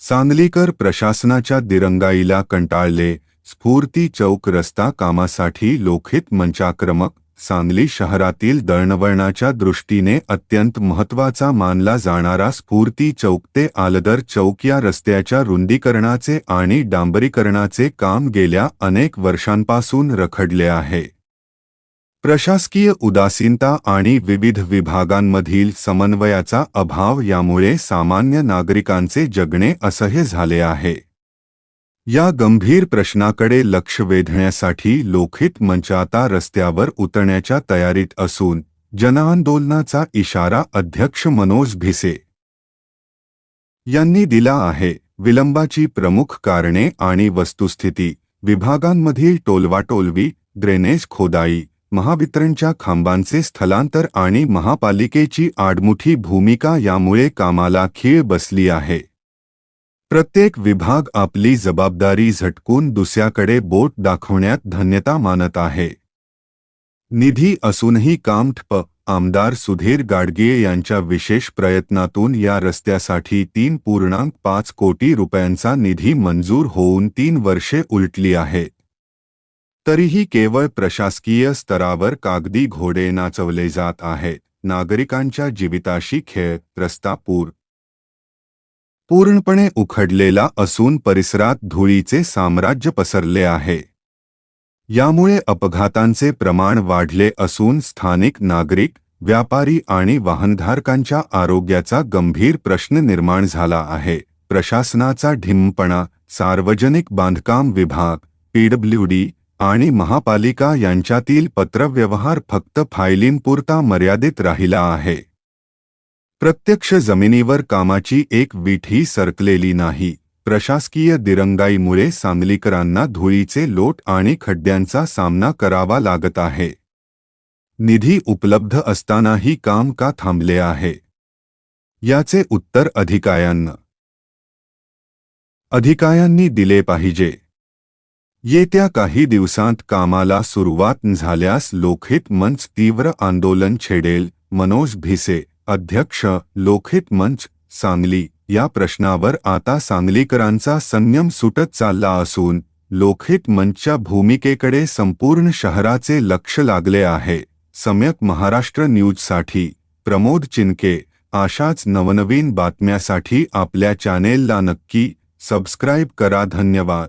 सांगलीकर प्रशासनाच्या दिरंगाईला कंटाळले. स्फूर्ती चौक रस्ता कामासाठी लोखित मंचाक्रमक. सांगली शहरातील दळणवळणाच्या दृष्टीने अत्यंत महत्त्वाचा मानला जाणारा स्फूर्ती चौक ते आलदर चौक या रस्त्याच्या रुंदीकरणाचे आणि डांबरीकरणाचे काम गेल्या अनेक वर्षांपासून रखडले आहे. प्रशासकीय उदासीनता आणि विविध विभागांमधील समन्वयाचा अभाव यामुळे सामान्य नागरिकांचे जगणे असह्य झाले आहे. या गंभीर प्रश्नाकडे लक्ष वेधण्यासाठी लोकहित मंच आता रस्त्यावर उतरण्याच्या तयारीत असून जनआंदोलनाचा इशारा अध्यक्ष मनोज भिसे यांनी दिला आहे. विलंबाची प्रमुख कारणे आणि वस्तुस्थिती विभागांमधील टोलवाटोलवी ड्रेनेज खोदाई महावितरणच्या खांबांचे स्थलांतर आणि महापालिकेची आडमुठी भूमिका यामुळे कामाला खीळ बसली आहे. प्रत्येक विभाग आपली जबाबदारी झटकून दुसऱ्याकडे बोट दाखवण्यात धन्यता मानत आहे. निधी असूनही काम ठप आमदार सुधीर गाडगीळ यांच्या विशेष प्रयत्नातून या रस्त्यासाठी तीन पूर्णांक पाच कोटी रुपयांचा निधी मंजूर होऊन तीन वर्षे उलटली आहेत तरीही केवळ प्रशासकीय स्तरावर कागदी घोडे नाचवले जात आहेत. नागरिकांच्या जीविताशी खेळ रस्ता पूर. पूर्णपणे उखडलेला असून परिसरात धुळीचे साम्राज्य पसरले आहे. यामुळे अपघातांचे प्रमाण वाढले असून स्थानिक नागरिक व्यापारी आणि वाहनधारकांच्या आरोग्याचा गंभीर प्रश्न निर्माण झाला आहे. प्रशासनाचा ढिंपणा सार्वजनिक बांधकाम विभाग पीडब्ल्यूडी आणि महापालिका यांच्यातील पत्रव्यवहार फक्त फायलींपुरता मर्यादित राहिला आहे. प्रत्यक्ष जमिनीवर कामाची एक विठही सरकलेली नाही. प्रशासकीय दिरंगाईमुळे सांगलीकरांना धुळीचे लोट आणि खड्ड्यांचा सामना करावा लागत आहे. निधी उपलब्ध असतानाही काम का थांबले आहे? याचे उत्तर अधिकायांना अधिकायांनी दिले पाहिजे. येत्या काही दिवसांत कामाला सुरुवात झाल्यास लोकहित मंच तीव्र आंदोलन छेडेल मनोज भिसे अध्यक्ष लोकहित मंच सांगली. या प्रश्नावर आता सांगलीकरांचा संयम सुटत चालला असून लोकहित मंचच्या भूमिकेकडे संपूर्ण शहराचे लक्ष लागले आहे. सम्यक महाराष्ट्र न्यूजसाठी प्रमोद चिनके अशाच नवनवीन बातम्यासाठी आपल्या चॅनेलला नक्की सबस्क्राईब करा धन्यवाद.